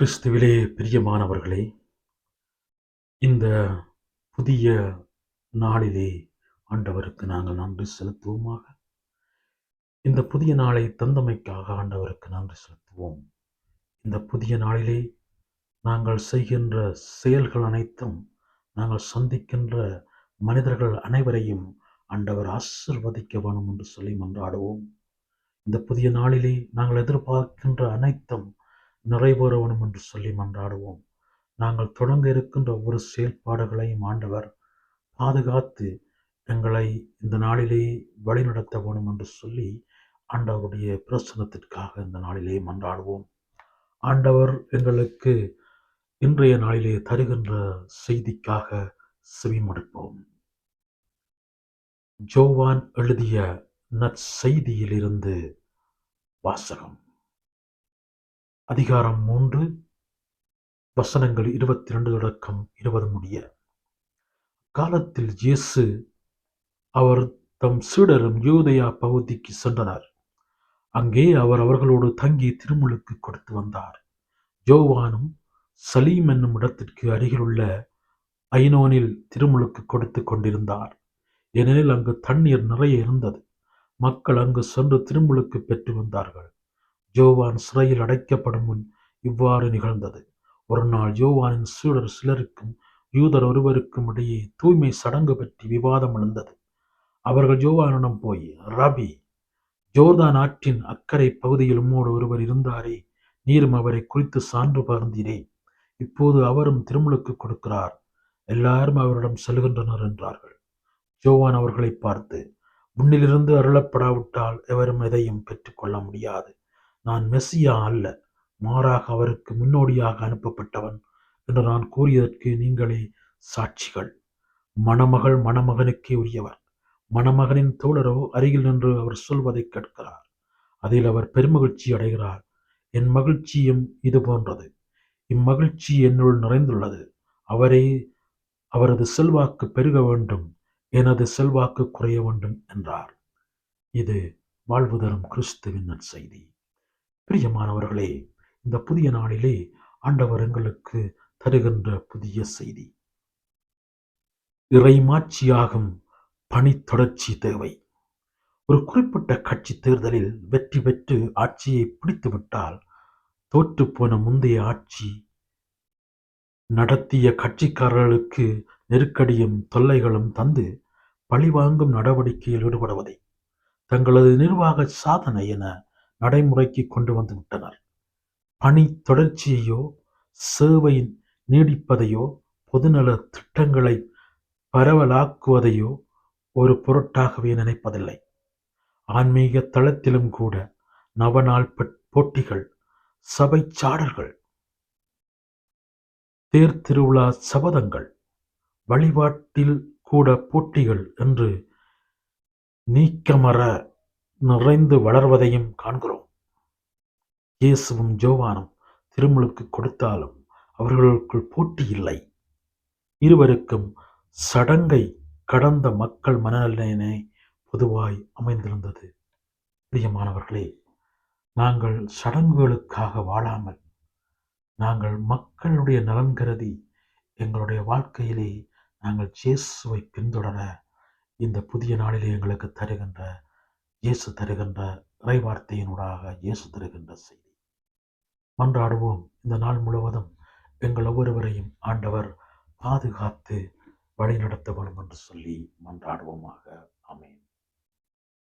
கிறிஸ்துவிலே பிரியமானவர்களே இந்த புதிய நாளிலே ஆண்டவருக்கு நாங்கள் நன்றி செலுத்துவோமாக. இந்த புதிய நாளை தந்தமைக்காக ஆண்டவருக்கு நன்றி செலுத்துவோம். இந்த புதிய நாளிலே நாங்கள் செய்கின்ற செயல்கள் அனைத்தும் நாங்கள் சந்திக்கின்ற மனிதர்கள் அனைவரையும் ஆண்டவர் ஆசிர்வதிக்க வேணும் என்று சொல்லி மன்றாடுவோம். இந்த புதிய நாளிலே நாங்கள் எதிர்பார்க்கின்ற அனைத்தும் நிறைவேற வேணும் என்று சொல்லி மன்றாடுவோம். நாங்கள் தொடங்க இருக்கின்ற ஒவ்வொரு செயல்பாடுகளையும் ஆண்டவர் பாதுகாத்து எங்களை இந்த நாளிலே வழிநடத்த வேணும் என்று சொல்லி ஆண்டவருடைய பிரசனத்திற்காக இந்த நாளிலே மன்றாடுவோம். ஆண்டவர் எங்களுக்கு இன்றைய நாளிலே தருகின்ற செய்திக்காக செவிமடுப்போம். ஜோவான் எழுதிய நற்செய்தியிலிருந்து வாசகம். அதிகாரம் மூன்று வசனங்கள் இருபத்தி ரெண்டு தொடக்கம் இருபது முடிய. காலத்தில் இயேசு அவர் தம் சீடரும் யூதயா பகுதிக்கு சென்றனர். அங்கே அவர் அவர்களோடு தங்கி திருமுழுக்கு கொடுத்து வந்தார். ஜோவானும் சலீம் என்னும் இடத்திற்கு அருகிலுள்ள ஐனோனில் திருமுழுக்கு கொடுத்து கொண்டிருந்தார். ஏனெனில் அங்கு தண்ணீர் நிறைய இருந்தது. மக்கள் அங்கு சென்று திருமுழுக்கு பெற்று வந்தார்கள். ஜோவான் சிறையில் அடைக்கப்படும் முன் இவ்வாறு நிகழ்ந்தது. ஒரு நாள் ஜோவானின் சீடர் சிலருக்கும் யூதர் ஒருவருக்கும் இடையே தூய்மை சடங்கு பற்றி விவாதம் எழுந்தது. அவர்கள் ஜோவானிடம் போய் ரபி ஜோர்தான் ஆற்றின் அக்கறை பகுதியில் உம்மோடு ஒருவர் இருந்தாரே நீரும் அவரை குறித்து சான்று பகிர்ந்தீரே. இப்போது அவரும் திருமலுக்கு கொடுக்கிறார். எல்லாரும் அவரிடம் செல்கின்றனர் என்றார்கள். ஜோவான் அவர்களை பார்த்து முன்னிலிருந்து அருளப்படாவிட்டால் எவரும் எதையும் பெற்றுக்கொள்ள முடியாது. நான் மெஸ்ஸியா அல்ல மாறாக அவருக்கு முன்னோடியாக அனுப்பப்பட்டவன் என்று நான் கூறியதற்கு நீங்களே சாட்சிகள். மணமகள் மணமகனுக்கே உரியவர். மணமகனின் தோழரோ அருகில் நின்று அவர் சொல்வதை கேட்கிறார். அதில் அவர் பெருமகிழ்ச்சி அடைகிறார். என் மகிழ்ச்சியும் இது போன்றது. இம்மகிழ்ச்சி என்னுள் நிறைந்துள்ளது. அவரே அவரது செல்வாக்கு பெருக வேண்டும். எனது செல்வாக்கு குறைய வேண்டும் என்றார். இது வாழ்வு தரும் கிறிஸ்துவின் செய்தி பிரியமானவர்களே இந்த புதிய நாளிலே ஆண்டவர் எங்களுக்கு தருகின்ற புதிய செய்தி. இறைமாட்சியாகும் பணி தொடர்ச்சி தேவை. ஒரு குறிப்பிட்ட கட்சி தேர்தலில் வெற்றி பெற்று ஆட்சியை பிடித்துவிட்டால் தோற்றுப்போன முந்தைய ஆட்சி நடத்திய கட்சிக்காரர்களுக்கு நெருக்கடியும் தொல்லைகளும் தந்து பழிவாங்கும் நடவடிக்கையில் ஈடுபடுவதை தங்களது நிர்வாக சாதனை என நடைமுறைக்கு கொண்டு வந்து விட்டனர். பணி தொடர்ச்சியையோ சேவையின் நீடிப்பதையோ பொதுநல திட்டங்களை பரவலாக்குவதையோ ஒரு பொருட்டாகவே நினைப்பதில்லை. ஆன்மீக தளத்திலும் கூட நவநாள் போட்டிகள் சபை சாடல்கள் தேர் திருவிழா சபதங்கள் வழிபாட்டில் கூட போட்டிகள் என்று நீக்கமர நிறைந்து வளர்வதையும் காண்கிறோம். இயேசுவும் ஜோவானும் திருமுழுக்கு கொடுத்தாலும் அவர்களுக்குள் போட்டி இல்லை. இருவருக்கும் சடங்கை கடந்த மக்கள் மனநிலையினை பொதுவாய் அமைந்திருந்தது. பிரியமானவர்களே நாங்கள் சடங்குகளுக்காக வாழாமல் நாங்கள் மக்களுடைய நலன் கருதி எங்களுடைய வாழ்க்கையிலே நாங்கள் ஜேசுவை பின்தொடர இந்த புதிய நாளிலே எங்களுக்கு தருகின்ற இயேசு தருகின்ற இறைவார்த்தையினூடாக இயேசு தருகின்ற செய்தி. மன்றாடுவோம். இந்த நாள் முழுவதும் எங்கள் ஒவ்வொருவரையும் ஆண்டவர் பாதுகாத்து வழிநடத்த வேண்டும் என்று சொல்லி மன்றாடுவோமாக. அமேன்